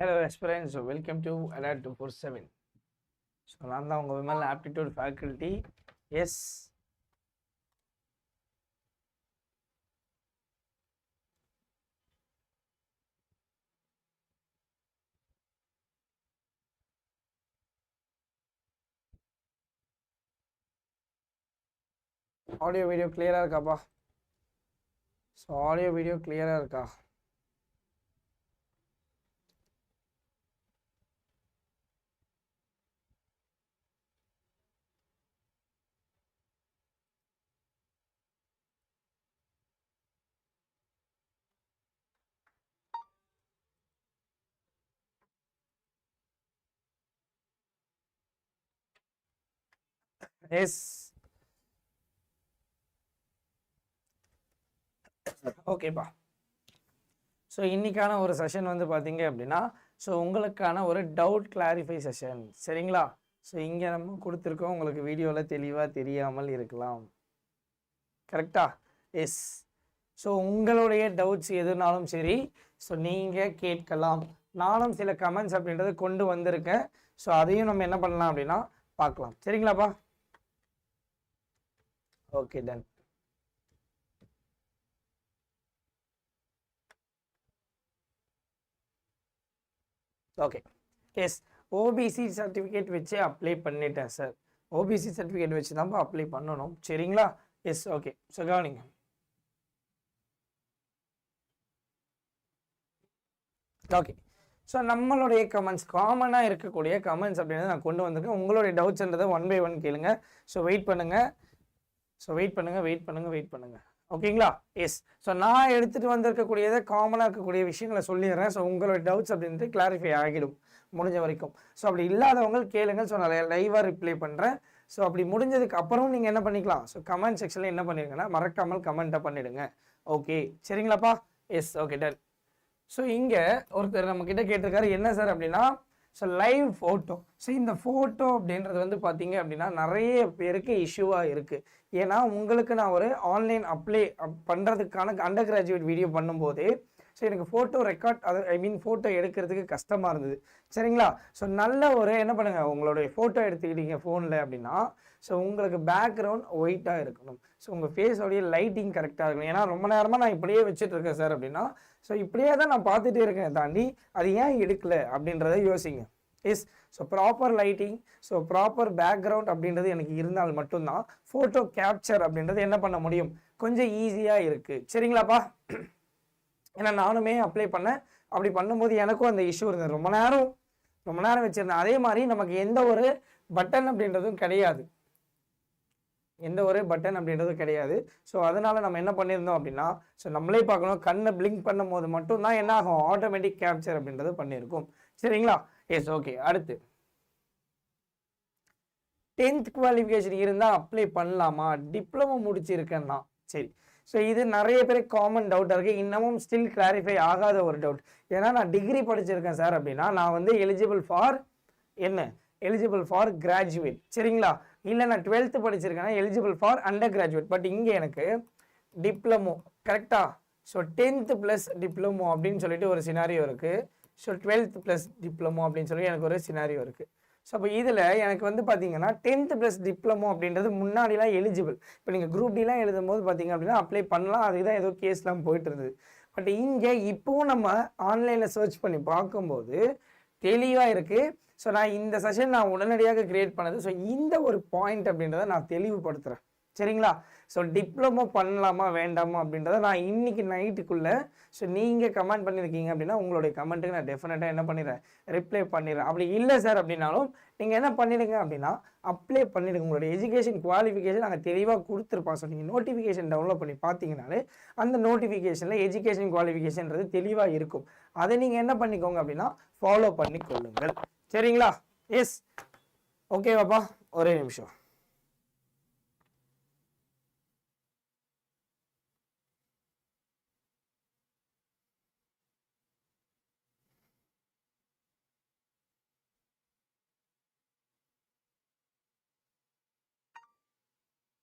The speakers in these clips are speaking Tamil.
Hello aspirants welcome to Adda two four seven so நான் தான் உங்கள் Vimal aptitude faculty yes audio video கிளியராக இருக்காப்பா ஸோ ஆடியோ வீடியோ கிளியராக இருக்கா? எஸ் ஓகேப்பா ஸோ இன்னைக்கான ஒரு செஷன் வந்து பார்த்தீங்க அப்படின்னா ஸோ உங்களுக்கான ஒரு டவுட் கிளாரிஃபை செஷன் சரிங்களா? ஸோ இங்கே நம்ம கொடுத்துருக்கோம் உங்களுக்கு வீடியோவில் தெளிவாக தெரியாமல் இருக்கலாம். கரெக்டா எஸ் ஸோ உங்களுடைய டவுட்ஸ் எதுனாலும் சரி ஸோ நீங்கள் கேட்கலாம். நானும் சில கமெண்ட்ஸ் அப்படின்றத கொண்டு வந்திருக்கேன். ஸோ அதையும் நம்ம என்ன பண்ணலாம் அப்படின்னா பார்க்கலாம். சரிங்களாப்பா okay done okay yes OBC certificate வச்சே அப்ளை பண்ணிட்டேன் சார் ஓபிசி சர்டிஃபிகேட் வச்சு தான் அப்ளை பண்ணணும். சரிங்களா? எஸ் ஓகே ஸோ கவனிங்க. ஓகே ஸோ நம்மளுடைய கமெண்ட்ஸ் காமனாக இருக்கக்கூடிய கமெண்ட்ஸ் அப்படின்னு நான் கொண்டு வந்திருக்கேன். உங்களுடைய டவுட்ஸ்ன்றதை ஒன் பை ஒன் கேளுங்க. ஸோ வெயிட் பண்ணுங்கள் ஸோ வெயிட் பண்ணுங்கள் வெயிட் பண்ணுங்கள் வெயிட் பண்ணுங்கள் ஓகேங்களா எஸ் ஸோ நான் எடுத்துகிட்டு வந்திருக்கக்கூடியதை காமனாக இருக்கக்கூடிய விஷயங்களை சொல்லிடுறேன். ஸோ உங்களோட டவுட்ஸ் அப்படின்ட்டு கிளாரிஃபை ஆகிடும் முடிஞ்ச வரைக்கும். ஸோ அப்படி இல்லாதவங்க கேளுங்க ஸோ நான் லைவாக ரிப்ளை பண்ணுறேன் ஸோ அப்படி முடிஞ்சதுக்கு அப்புறம் நீங்கள் என்ன பண்ணிக்கலாம்? ஸோ கமெண்ட் செக்ஷனில் என்ன பண்ணிடுங்கன்னா மறக்காமல் கமெண்ட்டை பண்ணிடுங்க. ஓகே சரிங்களாப்பா? எஸ் ஓகே டன் ஸோ இங்கே ஒருத்தர் நம்மக்கிட்ட கேட்டிருக்காரு என்ன சார் அப்படின்னா ஸோ லைவ் ஃபோட்டோ ஸோ இந்த ஃபோட்டோ அப்படின்றது வந்து பார்த்தீங்க அப்படின்னா நிறைய பேருக்கு இஷ்யூவாக இருக்குது ஏன்னா உங்களுக்கு நான் ஒரு ஆன்லைன் அப்ளை பண்ணுறதுக்கான அண்டர் கிராஜுவேட் வீடியோ பண்ணும்போது ஸோ எனக்கு ஃபோட்டோ ரெக்கார்ட் அது ஐ மீன் ஃபோட்டோ எடுக்கிறதுக்கு கஷ்டமாக இருந்தது. சரிங்களா? ஸோ நல்ல ஒரு என்ன பண்ணுங்கள் உங்களுடைய ஃபோட்டோ எடுத்துக்கிட்டீங்க ஃபோனில் அப்படின்னா ஸோ உங்களுக்கு பேக்ரவுண்ட் ஒயிட்டாக இருக்கணும். ஸோ உங்கள் ஃபேஸோடைய லைட்டிங் கரெக்டாக இருக்கணும். ஏன்னா ரொம்ப நேரமாக நான் இப்படியே வச்சுட்டு இருக்கேன் சார் அப்படின்னா ஸோ இப்படியே தான் நான் பார்த்துட்டே இருக்கேன் தாண்டி அது ஏன் எடுக்கலை அப்படின்றத யோசிங்க. Yes so proper lighting so proper background அப்படின்றது எனக்கு இருந்தால் மட்டும்தான். ஃபோட்டோ கேப்சர் அப்படின்றது என்ன பண்ண முடியும்? கொஞ்சம் ஈஸியாக இருக்குது சரிங்களாப்பா? ஏன்னா நானுமே அப்ளை பண்ணேன் அப்படி பண்ணும்போது எனக்கும் அந்த இஷ்யூ இருந்தது. ரொம்ப நேரம் ரொம்ப நேரம் வச்சுருந்தேன். அதே மாதிரி நமக்கு எந்த ஒரு பட்டன் அப்படின்றதும் கிடையாது. எந்த ஒரு பட்டன் அப்படின்றதும் கிடையாது. ஸோ அதனால் நம்ம என்ன பண்ணியிருந்தோம் அப்படின்னா ஸோ நம்மளே பார்க்கணும். கண்ணை பிளிங்க் பண்ணும் போது மட்டும்தான் என்ன ஆகும்? ஆட்டோமேட்டிக் கேப்சர் அப்படின்றது பண்ணியிருக்கும். சரிங்களா? எஸ் ஓகே அடுத்து. டென்த் குவாலிஃபிகேஷன் இருந்தால் அப்ளை பண்ணலாமா? டிப்ளமோ முடிச்சிருக்கேன்னா. சரி. ஸோ இது நிறைய பேர் காமன் டவுட்டாக இருக்குது இன்னமும் ஸ்டில் கிளாரிஃபை ஆகாத ஒரு டவுட் ஏன்னா நான் டிகிரி படிச்சிருக்கேன் சார் அப்படின்னா நான் வந்து எலிஜிபிள் ஃபார் என்ன? எலிஜிபிள் ஃபார் கிராஜுவேட் சரிங்களா? இல்லை நான் twelfth படிச்சிருக்கேன்னா eligible for under graduate but இங்கே எனக்கு டிப்ளமோ கரெக்டாக ஸோ டென்த்து ப்ளஸ் டிப்ளமோ அப்படின்னு சொல்லிட்டு ஒரு சினாரியோ இருக்குது ஸோ டுவெல்த் ப்ளஸ் டிப்ளமோ அப்படின்னு சொல்லி எனக்கு ஒரு சினாரியோ இருக்குது ஸோ அப்போ இதில் எனக்கு வந்து பார்த்தீங்கன்னா டென்த் ப்ளஸ் டிப்ளமோ அப்படின்றது முன்னாடிலாம் எலிஜிபிள் இப்போ நீங்கள் குரூப் டிலாம் எழுதும் போது பார்த்தீங்க அப்படின்னா அப்ளை பண்ணலாம். அதுக்கு தான் ஏதோ கேஸ்லாம் போயிட்டு இருந்தது பட் இங்கே இப்போவும் நம்ம ஆன்லைனில் சர்ச் பண்ணி பார்க்கும்போது தெளிவாக இருக்குது ஸோ நான் இந்த செஷன் நான் உடனடியாக க்ரியேட் பண்ணது. ஸோ இந்த ஒரு பாயிண்ட் அப்படின்றத நான் தெளிவுபடுத்துகிறேன் சரிங்களா? ஸோ டிப்ளமோ பண்ணலாமா வேண்டாமா அப்படின்றத நான் இன்னைக்கு நைட்டுக்குள்ளே ஸோ நீங்கள் கமெண்ட் பண்ணியிருக்கீங்க அப்படின்னா உங்களுடைய கமெண்ட்டுக்கு நான் டெஃபினட்டாக என்ன பண்ணிடுறேன்? ரிப்ளை பண்ணிடுறேன். அப்படி இல்லை சார் அப்படின்னாலும் நீங்கள் என்ன பண்ணிடுங்க அப்படின்னா அப்ளை பண்ணிடுங்க. உங்களுடைய எஜுகேஷன் குவாலிஃபிகேஷன் நாங்கள் தெளிவாக கொடுத்துருப்போம். ஸோ நீங்கள் நோட்டிஃபிகேஷன் டவுன்லோட் பண்ணி பார்த்தீங்கனாலே அந்த நோட்டிஃபிகேஷனில் எஜுகேஷன் குவாலிஃபிகேஷன்றது தெளிவாக இருக்கும். அதை நீங்கள் என்ன பண்ணிக்கோங்க அப்படின்னா ஃபாலோ பண்ணி கொள்ளுங்கள் சரிங்களா எஸ் ஓகேவாப்பா ஒரே நிமிஷம்.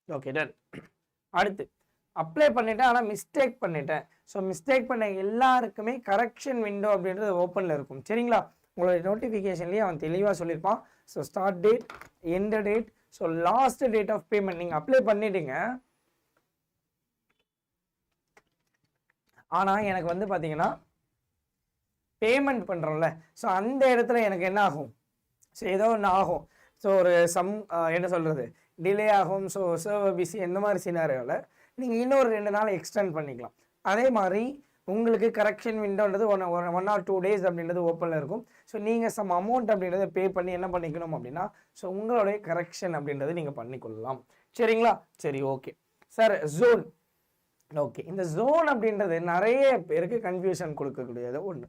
ஓகே டன் அடுத்து அப்ளை பண்ணிட்டேன் ஆனால் மிஸ்டேக் பண்ணிட்டேன். ஸோ மிஸ்டேக் பண்ண எல்லாருக்குமே கரெக்ஷன் விண்டோ அப்படின்றது ஓப்பனில் இருக்கும். சரிங்களா? உங்களுடைய நோட்டிஃபிகேஷன்லேயே அவன் தெளிவாக சொல்லியிருப்பான். ஸோ ஸ்டார்ட் டேட் எந்த date so last date of payment நீங்கள் அப்ளை பண்ணிட்டீங்க ஆனால் எனக்கு வந்து பார்த்தீங்கன்னா பேமெண்ட் பண்ணுறோம்ல ஸோ அந்த இடத்துல எனக்கு என்ன ஆகும்? ஸோ ஏதோ ஒன்று ஆகும். ஸோ ஒரு சம் என்ன சொல்கிறது டிலே ஆகும். ஸோ சர்வர் பிஸி இந்த மாதிரி சினாரியோவில் நீங்கள் இன்னொரு ரெண்டு நாள் எக்ஸ்டெண்ட் பண்ணிக்கலாம். அதே மாதிரி உங்களுக்கு correction விண்டோன்றது one one or two days அப்படின்றது ஓப்பனில் இருக்கும். ஸோ நீங்கள் சம் அமௌண்ட் அப்படின்றத பே பண்ணி என்ன பண்ணிக்கணும் அப்படின்னா ஸோ உங்களுடைய கரெக்ஷன் அப்படின்றது நீங்கள் பண்ணிக்கொள்ளலாம். சரிங்களா? சரி ஓகே சார் ஜோன் ஓகே இந்த ஜோன் அப்படின்றது நிறைய பேருக்கு கன்ஃபியூஷன் கொடுக்கக்கூடியது ஒன்று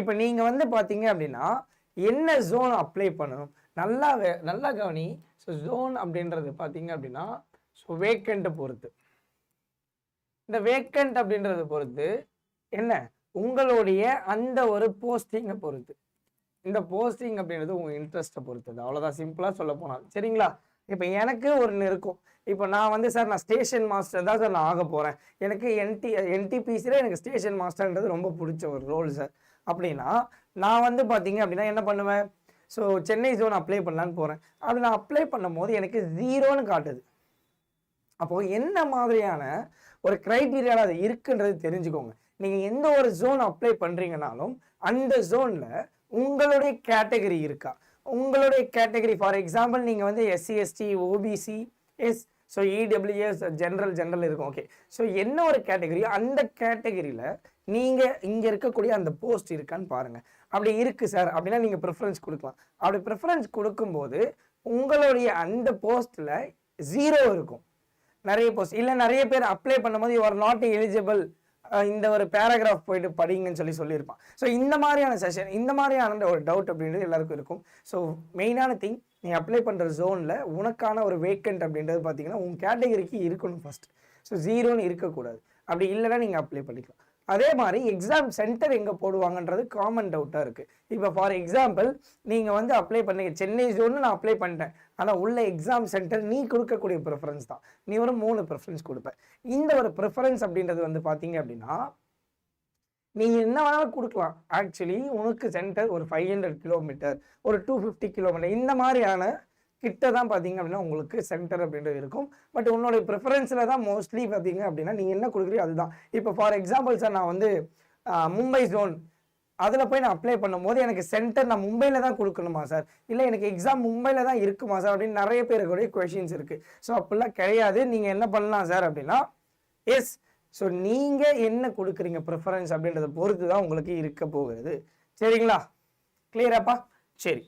இப்போ நீங்கள் வந்து பார்த்தீங்க அப்படின்னா என்ன ஜோன் அப்ளை பண்ணணும்? நல்லா வே- நல்லா கவனி. ஸோ ஜோன் அப்படின்றது பார்த்தீங்க அப்படின்னா ஸோ வேக்கண்ட்டை பொறுத்து. இந்த வேக்கண்ட் அப்படின்றத பொறுத்து என்ன? உங்களுடைய அந்த ஒரு போஸ்டிங்கை பொறுத்து. இந்த போஸ்டிங் அப்படின்றது உங்கள் இன்ட்ரெஸ்ட்டை பொறுத்தது அவ்வளோதான் சிம்பிளாக சொல்ல போனால் சரிங்களா? இப்போ எனக்கு ஒன்று இருக்கும். இப்போ நான் வந்து சார் நான் ஸ்டேஷன் மாஸ்டர் தான் சார் நான் ஆக போகிறேன் எனக்கு என்டி என்டிபிசியில் எனக்கு ஸ்டேஷன் மாஸ்டர்ன்றது ரொம்ப பிடிச்ச ஒரு ரோல் சார் அப்படின்னா நான் வந்து பார்த்தீங்க அப்படின்னா என்ன பண்ணுவேன்? ஸோ சென்னை ஜோன் அப்ளை பண்ணலான்னு போகிறேன் அப்படி நான் அப்ளை பண்ணும்போது எனக்கு ஜீரோன்னு காட்டுது. அப்போது என்ன மாதிரியான ஒரு க்ரைட்டீரியாவில் அது இருக்குன்றது தெரிஞ்சுக்கோங்க. நீங்கள் எந்த ஒரு ஜோன் அப்ளை பண்ணுறீங்கனாலும் அந்த ஜோனில் உங்களுடைய கேட்டகரி இருக்கா? உங்களுடைய கேட்டகரி ஃபார் எக்ஸாம்பிள் நீங்கள் வந்து SC ST OBC yes so EWS general general இருக்கும். ஓகே ஸோ என்ன ஒரு கேட்டகரியோ அந்த கேட்டகரியில் நீங்கள் இங்கே இருக்கக்கூடிய அந்த போஸ்ட் இருக்கான்னு பாருங்கள் அப்படி இருக்குது சார் அப்படின்னா நீங்கள் ப்ரிஃபரன்ஸ் கொடுக்கலாம். அப்படி ப்ரிஃபரன்ஸ் கொடுக்கும்போது உங்களுடைய அந்த போஸ்ட்டில் ஜீரோ இருக்கும். நிறைய போஸ்ட் இல்லை நிறைய பேர் அப்ளை பண்ணும்போது யூ ஆர் நாட் எலிஜிபிள் இந்த ஒரு பேராகிராஃப் போயிட்டு படிங்கன்னு சொல்லி சொல்லியிருப்பான். ஸோ இந்த மாதிரியான செஷன் இந்த மாதிரியான ஒரு டவுட் அப்படின்றது எல்லாருக்கும் இருக்கும். ஸோ மெயினான திங் நீ அப்ளை பண்ணுற ஜோனில் உனக்கான ஒரு வேக்கண்ட் அப்படின்றது பார்த்தீங்கன்னா உன் கேட்டகரிக்கு இருக்கணும் ஃபர்ஸ்ட் ஸோ ஜீரோன்னு இருக்கக்கூடாது. அப்படி இல்லைன்னா நீங்கள் அப்ளை பண்ணிக்கலாம். அதே மாதிரி எக்ஸாம் சென்டர் எங்கே போடுவாங்கன்றது காமன் டவுட்டாக இருக்குது இப்போ ஃபார் எக்ஸாம்பிள் நீங்கள் வந்து அப்ளை பண்ணீங்க. சென்னை ஜோன்னு நான் அப்ளை பண்ணிட்டேன். ஆனால் உள்ள எக்ஸாம் சென்டர் நீ கொடுக்கக்கூடிய ப்ரிஃபரன்ஸ் தான். நீ ஒரு மூணு ப்ரிஃபரன்ஸ் கொடுப்பேன் இந்த ஒரு ப்ரிஃபரன்ஸ் அப்படின்றது வந்து பார்த்தீங்க அப்படின்னா நீங்கள் என்ன வேணாலும் கொடுக்கலாம். ஆக்சுவலி உனக்கு சென்டர் ஒரு ஃபைவ் ஹண்ட்ரட் கிலோமீட்டர் ஒரு டூ ஃபிஃப்டி கிலோமீட்டர் இந்த மாதிரியான கிட்ட தான் பார்த்தீங்க அப்படின்னா உங்களுக்கு சென்டர் அப்படின்றது இருக்கும். பட் உன்னுடைய ப்ரிஃபரன்ஸில் தான் மோஸ்ட்லி பார்த்தீங்க அப்படின்னா நீங்கள் என்ன கொடுக்குறீங்க அதுதான். இப்போ ஃபார் எக்ஸாம்பிள் சார் நான் வந்து மும்பை ஜோன் அதில் போய் நான் அப்ளை பண்ணும்போது எனக்கு சென்டர் நான் மும்பையில் தான் கொடுக்கணுமா சார் இல்லை எனக்கு எக்ஸாம் மும்பையில் தான் இருக்குமா சார் அப்படின்னு நிறைய பேருக்குடைய கொஷின்ஸ் இருக்குது ஸோ அப்படிலாம் கிடையாது. நீங்கள் என்ன பண்ணலாம் சார் அப்படின்னா எஸ் ஸோ நீங்கள் என்ன கொடுக்குறீங்க ப்ரிஃபரன்ஸ் அப்படின்றத பொறுத்து தான் உங்களுக்கு இருக்க போகிறது. சரிங்களா? கிளியராப்பா சரி.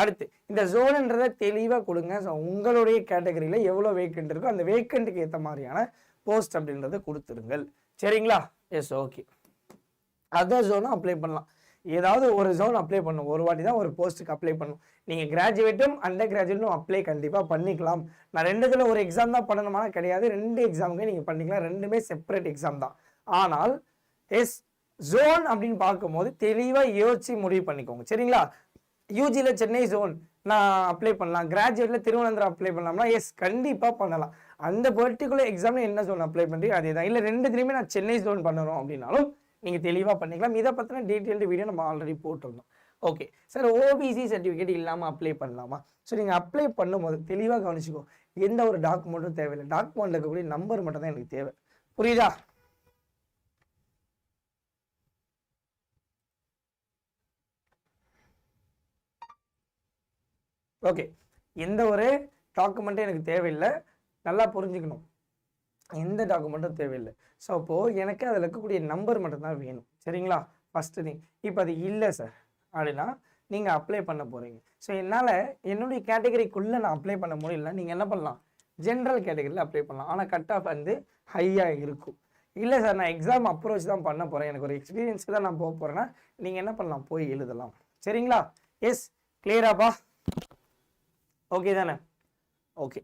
அடுத்து இந்த ஜோனுன்றதை தெளிவாக கொடுங்க. ஸோ உங்களுடைய கேட்டகரியில் எவ்வளோ வேக்கண்ட் இருக்கோ அந்த வேக்கண்ட்டுக்கு ஏற்ற மாதிரியான போஸ்ட் அப்படின்றத கொடுத்துருங்கள். சரிங்களா? எஸ் ஓகே அதர் ஜோனும் அப்ளை பண்ணலாம். ஏதாவது ஒரு ஜோன் அப்ளை பண்ணும். ஒரு வாட்டி தான் ஒரு போஸ்ட்டுக்கு அப்ளை பண்ணும். நீங்கள் கிராஜுவேட்டும் அண்டர் கிராஜுவேட்டும் அப்ளை கண்டிப்பாக பண்ணிக்கலாம். நான் ரெண்டுத்துல ஒரு எக்ஸாம் தான் பண்ணணுமா கிடையாது. ரெண்டு எக்ஸாமுக்கு நீங்கள் பண்ணிக்கலாம். ரெண்டுமே செப்பரேட் எக்ஸாம் தான். ஆனால் எஸ் ஜோன் அப்படின்னு பார்க்கும்போது தெளிவாக யோசிச்சு முடிவு பண்ணிக்கோங்க. சரிங்களா? யூஜியில் சென்னை ஜோன் நான் அப்ளை பண்ணலாம். கிராஜுவேட்டில் திருவனந்தபுரம் அப்ளை பண்ணலாம்னா எஸ் கண்டிப்பாக பண்ணலாம். அந்த பர்டிகுலர் எக்ஸாமில் என்ன ஜோன் அப்ளை பண்ணுறீங்க அதே தான் இல்லை ரெண்டுத்துலேயுமே நான் சென்னை ஜோன் பண்ணணும் அப்படின்னாலும் நீங்கள் தெளிவாக பண்ணிக்கலாம். இதை பற்றின டீட்டெயில்டு வீடியோ நம்ம ஆல்ரெடி போட்டிருந்தோம். ஓகே சார் ஓபிசி சர்டிஃபிகேட் இல்லாமல் அப்ளை பண்ணலாமா? ஸோ நீங்கள் அப்ளை பண்ணும்போது தெளிவாக கவனிச்சுக்கோ. எந்த ஒரு டாக்குமெண்ட்டும் தேவையில்லை. டாக்குமெண்ட் இருக்கக்கூடிய நம்பர் மட்டும் தான் எனக்கு தேவை. புரியுதா? ஓகே எந்த ஒரு டாக்குமெண்ட்டும் எனக்கு தேவையில்லை. நல்லா புரிஞ்சுக்கணும். எந்த டாக்குமெண்ட்டும் தேவையில்லை. ஸோ அப்போது எனக்கு அதில் இருக்கக்கூடிய நம்பர் மட்டும்தான் வேணும். சரிங்களா? ஃபஸ்ட்டு திங் இப்போ அது இல்லை சார் அப்படின்னா நீங்கள் அப்ளை பண்ண போகிறீங்க ஸோ என்னால் என்னுடைய கேட்டகரிக்குள்ளே நான் அப்ளை பண்ண முடியல நீங்கள் என்ன பண்ணலாம்? ஜென்ரல் கேட்டகரியில் அப்ளை பண்ணலாம். ஆனால் கட் ஆஃப் வந்து ஹையாக இருக்கும். இல்லை சார் நான் எக்ஸாம் அப்ரோச் தான் பண்ண போகிறேன் எனக்கு ஒரு எக்ஸ்பீரியன்ஸ்க்கு தான் நான் போக போகிறேன்னா நீங்கள் என்ன பண்ணலாம்? போய் எழுதலாம். சரிங்களா? எஸ் கிளியராப்பா ஓகே தானே? ஓகே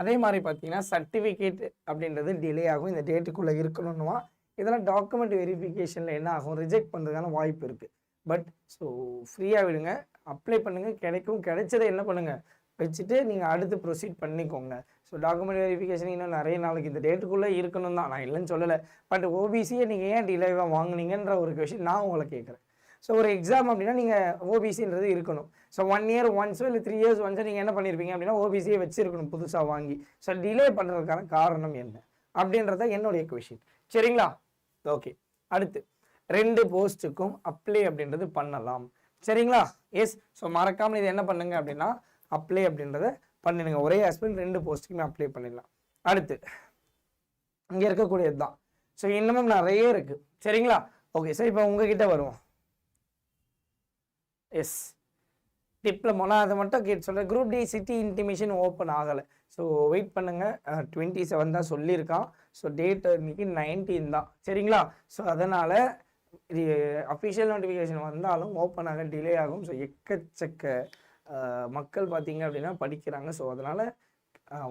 அதே மாதிரி பார்த்தீங்கன்னா சர்டிஃபிகேட் அப்படின்றது டிலே ஆகும். இந்த டேட்டுக்குள்ளே இருக்கணும்னுவா இதெல்லாம் டாக்குமெண்ட் வெரிஃபிகேஷனில் என்ன ஆகும்? ரிஜெக்ட் பண்ணுறதுக்கான வாய்ப்பு இருக்குது பட் ஸோ ஃப்ரீயாக விடுங்க. அப்ளை பண்ணுங்கள் கிடைக்கும். கிடைச்சதை என்ன பண்ணுங்கள் வச்சுட்டு நீங்கள் அடுத்து ப்ரொசீட் பண்ணிக்கோங்க. ஸோ டாக்குமெண்ட் வெரிஃபிகேஷன் இன்னும் நிறைய நாளைக்கு இந்த டேட்டுக்குள்ளே இருக்கணும் தான் நான் இல்லைன்னு சொல்லலை. பட் ஓபிசியை நீங்கள் ஏன் டிலேவாக வாங்குனீங்கன்ற ஒரு கொஷின் நான் உங்களை கேட்குறேன். ஸோ ஒரு எக்ஸாம் அப்படின்னா நீங்கள் ஓபிசின்றது இருக்கணும். ஸோ ஒன் இயர் ஒன்ஸோ இல்லை த்ரீ இயர்ஸ் ஒன்ஸோ நீங்கள் என்ன பண்ணியிருப்பீங்க அப்படின்னா ஓபிசியை வச்சுருக்கணும் புதுசாக வாங்கி. ஸோ டிலே பண்ணுறதுக்கான காரணம் என்ன? அப்படின்றத என்னுடைய கொஷின் சரிங்களா? ஓகே அடுத்து ரெண்டு போஸ்ட்டுக்கும் அப்ளை அப்படின்றது பண்ணலாம். சரிங்களா? எஸ் ஸோ மறக்காமல் இது என்ன பண்ணுங்க அப்படின்னா அப்ளை அப்படின்றத பண்ணிடுங்க. ஒரே ஹஸ்பண்ட் ரெண்டு போஸ்ட்டுக்குமே அப்ளை பண்ணிடலாம். அடுத்து இங்கே இருக்கக்கூடியது தான் ஸோ இன்னமும் நிறைய இருக்குது சரிங்களா? ஓகே சார் இப்போ உங்ககிட்ட வருவோம். எஸ். டிப்ளமோனா அதை மட்டும் கேட்டு சொல்கிறேன் group D city intimation open ஆகலை. ஸோ வெயிட் பண்ணுங்கள் டுவெண்ட்டி செவன் தான் சொல்லியிருக்கான். ஸோ டேட் இன்னைக்கு நைன்டீன் தான். சரிங்களா? ஸோ அதனால் இது அஃபிஷியல் நோட்டிஃபிகேஷன் வந்தாலும் ஓப்பன் ஆக டிலே ஆகும். ஸோ எக்கச்சக்க மக்கள் பார்த்தீங்க அப்படின்னா படிக்கிறாங்க. ஸோ அதனால்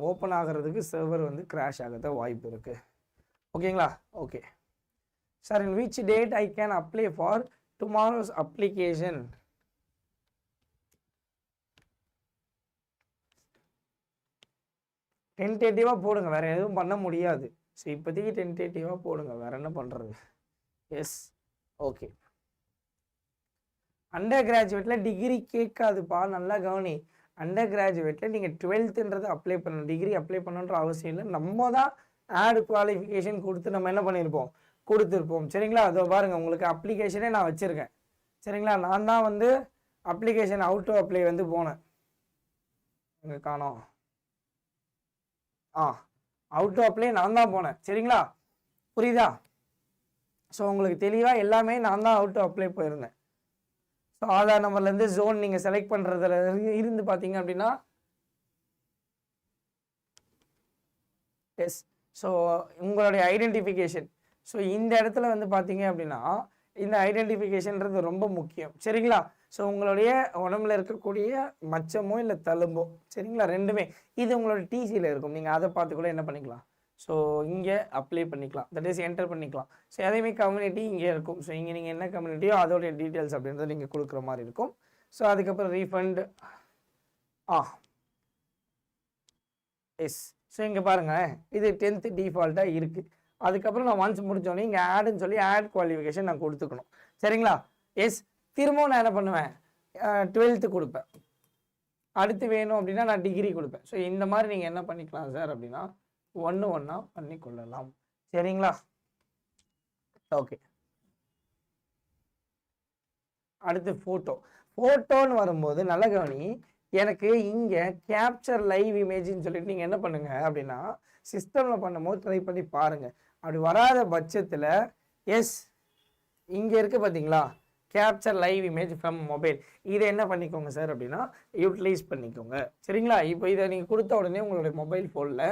ஓப்பன் ஆகிறதுக்கு சர்வர் வந்து கிராஷ் ஆகிறத வாய்ப்பு இருக்குது ஓகேங்களா? Okay sir in which date I can apply for tomorrow's application டென்டேட்டிவாக போடுங்க. வேறு எதுவும் பண்ண முடியாது. ஸோ இப்போதைக்கு டென்டேட்டிவாக போடுங்க. வேறு என்ன பண்ணுறது எஸ் ஓகே அண்டர் கிராஜுவேட்டில் டிகிரி கேட்காதுப்பா. நல்லா கவனி. அண்டர் கிராஜுவேட்டில் நீங்கள் டுவெல்த்துன்றது அப்ளை பண்ணணும். டிகிரி அப்ளை பண்ணணுன்ற அவசியம் இல்லை. நம்ம தான் ஆட் குவாலிஃபிகேஷன் கொடுத்து நம்ம என்ன பண்ணியிருப்போம் கொடுத்துருப்போம். சரிங்களா? அதோ பாருங்கள் உங்களுக்கு அப்ளிகேஷனே நான் வச்சுருக்கேன். சரிங்களா? நான் தான் வந்து அப்ளிகேஷன் அவுட் டு அப்ளை வந்து போனேன். இங்கே காணோம். ஆ அவுட் டு அப்ளை நான் தான் போனேன். சரிங்களா? புரியுதா? ஸோ உங்களுக்கு தெளிவாக எல்லாமே நான் தான் அவுட் டு அப்ளை போயிருந்தேன். ஸோ ஆதார் நம்பர்லேருந்து ஜோன் நீங்கள் செலக்ட் பண்ணுறதுல இருந்து பார்த்தீங்க அப்படின்னா எஸ் ஸோ உங்களுடைய ஐடென்டிஃபிகேஷன் ஸோ இந்த இடத்துல வந்து பார்த்தீங்க அப்படின்னா இந்த ஐடென்டிஃபிகேஷன்றது ரொம்ப முக்கியம். சரிங்களா? ஸோ உங்களுடைய உடம்புல இருக்கக்கூடிய மச்சமோ இல்லை தழும்போ சரிங்களா? ரெண்டுமே. இது உங்களோட டிசியில் இருக்கும். நீங்கள் அதை பார்த்து கூட என்ன பண்ணிக்கலாம்? ஸோ இங்கே அப்ளை பண்ணிக்கலாம். தட் இஸ் என்டர் பண்ணிக்கலாம். ஸோ அதேமாதிரி கம்யூனிட்டி இங்கே இருக்கும். ஸோ இங்கே நீங்கள் என்ன கம்யூனிட்டியோ அதோடைய டீட்டெயில்ஸ் அப்படின்றத நீங்கள் கொடுக்குற மாதிரி இருக்கும். ஸோ அதுக்கப்புறம் ரீஃபண்ட் ஆ. எஸ் ஸோ இங்கே பாருங்கள் இது டென்த்து டிஃபால்ட்டாக இருக்குது அதுக்கப்புறம் நான் ஒன்ஸ் முடித்தோடனே இங்கே ஆடுன்னு சொல்லி ஆட் குவாலிஃபிகேஷன் நான் கொடுத்துக்கணும். சரிங்களா? எஸ் திரும்பவும் நான் என்ன பண்ணுவேன்? டுவெல்த்து கொடுப்பேன். அடுத்து வேணும் அப்படின்னா நான் டிகிரி கொடுப்பேன். ஸோ இந்த மாதிரி நீங்கள் என்ன பண்ணிக்கலாம் சார் அப்படின்னா ஒன்று ஒன்றா பண்ணி கொள்ளலாம். சரிங்களா? ஓகே அடுத்து ஃபோட்டோ ஃபோட்டோன்னு வரும்போது நல்ல கவனி எனக்கு இங்கே கேப்சர் லைவ் இமேஜின்னு சொல்லிட்டு நீங்கள் என்ன பண்ணுங்க அப்படின்னா சிஸ்டமில் பண்ணும்போது ட்ரை பண்ணி பாருங்கள் அப்படி வராத பட்சத்தில் எஸ் இங்கே இருக்குது பார்த்தீங்களா capture live image from mobile இதை என்ன பண்ணிக்கோங்க சார் அப்படின்னா யூட்டிலைஸ் பண்ணிக்கோங்க. சரிங்களா? இப்போ இதை நீங்கள் கொடுத்த உடனே உங்களுடைய மொபைல் ஃபோனில்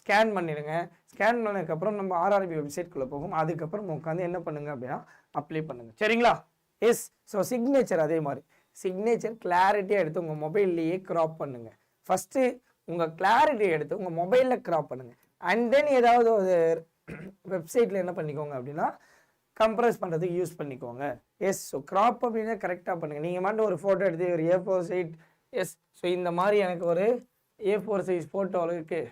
ஸ்கேன் பண்ணிடுங்க. ஸ்கேன் பண்ணதுக்கப்புறம் நம்ம ஆர்ஆர்பி வெப்சைட்குள்ளே போகும். அதுக்கப்புறம் உட்காந்து என்ன பண்ணுங்க அப்படின்னா அப்ளை பண்ணுங்கள் சரிங்களா? எஸ் ஸோ சிக்னேச்சர் அதே மாதிரி. சிக்னேச்சர் கிளாரிட்டியாக எடுத்து உங்கள் மொபைல்லையே க்ராப் பண்ணுங்கள் ஃபஸ்ட்டு உங்கள் கிளாரிட்டி எடுத்து உங்கள் மொபைலில் க்ராப் பண்ணுங்கள் அண்ட் தென் ஏதாவது ஒரு வெப்சைட்டில் என்ன பண்ணிக்கோங்க அப்படின்னா கம்ப்ரஸ் பண்ணுறதுக்கு யூஸ் பண்ணிக்கோங்க. எஸ் ஸோ க்ராப் அப்படின்னா கரெக்டாக பண்ணுங்கள் நீங்கள் மட்டும் ஒரு ஃபோட்டோ எடுத்து ஒரு A four size yes so இந்த மாதிரி எனக்கு ஒரு ஏ ஃபோர் சைஸ் ஃபோட்டோ இருக்குது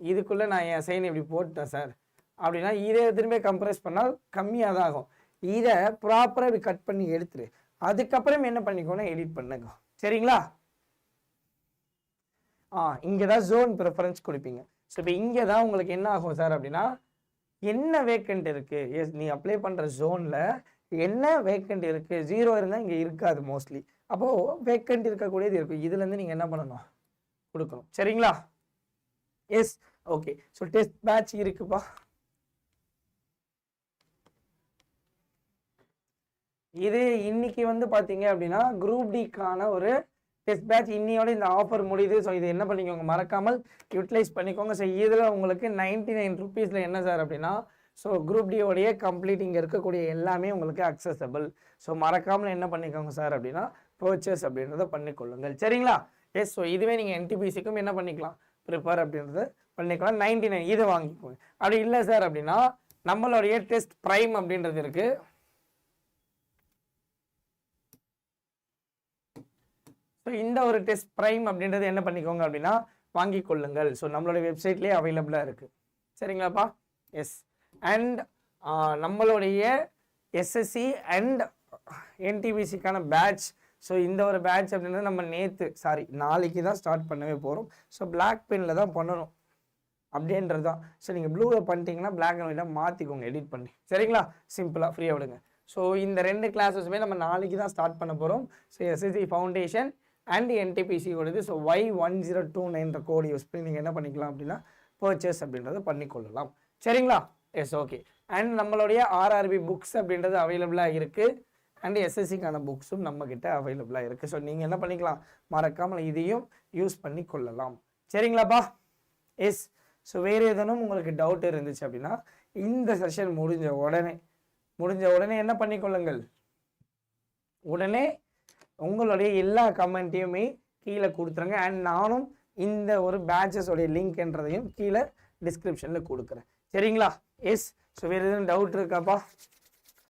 இதுக்குள்ளே நான் என் சைன் இப்படி போட்டேன் சார் அப்படின்னா இதை திரும்ப கம்ப்ரஸ் பண்ணால் கம்மியாக தான் ஆகும். இதை ப்ராப்பராக இப்படி கட் பண்ணி எடுத்துரு. அதுக்கப்புறம் என்ன பண்ணிக்கோன்னா எடிட் பண்ணுங்க. சரிங்களா? ஆ இங்கே தான் ஜோன் ப்ரிஃபரன்ஸ் கொடுப்பீங்க. ஸோ இப்போ இங்கே தான் உங்களுக்கு என்ன ஆகும் சார் அப்படின்னா என்ன வேக்கண்ட் இருக்குது எஸ் நீ அப்ளை பண்ணுற ஜோனில் என்ன வேக்கண்ட் இருக்குது ஜீரோ இருந்தால் இங்கே இருக்காது மோஸ்ட்லி அப்போது வேக்கண்ட் இருக்கக்கூடியது இருக்கும் இதுலேருந்து நீங்கள் என்ன பண்ணணும்? கொடுக்கணும். சரிங்களா? Yes okay so test batch இருக்குப்பா. இது இன்னைக்கு வந்து பார்த்தீங்க அப்படின்னா குரூப் டிக்கான ஒரு டெஸ்ட் பேட்ச் இன்னையோட இந்த ஆஃபர் முடியுது. ஸோ இது என்ன பண்ணிக்கோங்க மறக்காமல் யூட்டிலைஸ் பண்ணிக்கோங்க. ஸோ இதில் உங்களுக்கு நைன்டி நைன் ருபீஸில் என்ன சார் அப்படின்னா ஸோ குரூப் டியோடைய கம்ப்ளீட் இங்கே இருக்கக்கூடிய எல்லாமே உங்களுக்கு அக்சசபிள் ஸோ மறக்காமல் என்ன பண்ணிக்கோங்க சார் அப்படின்னா பர்ச்சேஸ் அப்படின்றத பண்ணிக்கொள்ளுங்கள். சரிங்களா? எஸ் ஸோ இதுவே நீங்கள் என்டிபிசிக்கும் என்ன பண்ணிக்கலாம்? ப்ரிப்பேர் அப்படின்றத பண்ணிக்கலாம். நைன்டி நைன் இதை வாங்கிக்கோங்க. அப்படி இல்லை சார் அப்படின்னா நம்மளுடைய டெஸ்ட் ப்ரைம் அப்படின்றது இருக்குது ஸோ இந்த ஒரு டெஸ்ட் ப்ரைம் அப்படின்றது என்ன பண்ணிக்கோங்க அப்படின்னா வாங்கி கொள்ளுங்கள். ஸோ நம்மளுடைய வெப்சைட்லேயே அவைலபிளாக இருக்குது சரிங்களாப்பா? எஸ் அண்ட் நம்மளுடைய எஸ்எஸ்சி அண்ட் என்டிபிசிக்கான பேட்ச் ஸோ இந்த ஒரு பேட்ச் அப்படின்றது நம்ம நேற்று சாரி நாளைக்கு தான் ஸ்டார்ட் பண்ணவே போகிறோம் ஸோ பிளாக் பெனில் தான் பண்ணணும். அப்படின்றது தான். ஸோ நீங்கள் ப்ளூவில் பண்ணிட்டீங்கன்னா பிளாக் அண்ட் ஒயிட்டாக மாற்றிக்கோங்க எடிட் பண்ணி. சரிங்களா? சிம்பிளாக ஃப்ரீயாக விடுங்க. ஸோ இந்த ரெண்டு கிளாஸஸுமே நம்ம நாளைக்கு தான் ஸ்டார்ட் பண்ண போகிறோம் so SSC foundation and NTPC கொடுத்து so Y one zero two நைன்ற code use பண்ணி நீங்கள் என்ன பண்ணிக்கலாம் அப்படின்னா பர்ச்சேஸ் அப்படின்றத பண்ணிக்கொள்ளலாம் சரிங்களா? எஸ் ஓகே அண்ட் நம்மளுடைய ஆர்ஆர்பி புக்ஸ் அப்படின்றது அவைலபிளாக இருக்குது அண்ட் எஸ்எஸ்சிக்கான புக்ஸும் நம்மக்கிட்ட அவைலபிளாக இருக்குது ஸோ நீங்கள் என்ன பண்ணிக்கலாம்? மறக்காமல் இதையும் யூஸ் பண்ணி கொள்ளலாம். சரிங்களாப்பா? எஸ் ஸோ வேறு எதனும் உங்களுக்கு டவுட் இருந்துச்சு அப்படின்னா இந்த செஷன் முடிஞ்ச உடனே முடிஞ்ச உடனே என்ன பண்ணிக்கொள்ளுங்கள் உடனே உங்களுடைய எல்லா கமெண்ட்டையுமே கீழே கொடுத்துருங்க. அண்ட் நானும் இந்த ஒரு பேட்சஸோடைய லிங்க்ன்றதையும் கீழே டிஸ்கிரிப்ஷனில் கொடுக்குறேன். சரிங்களா? எஸ் ஸோ வேறு எதுவும் டவுட் இருக்காப்பா?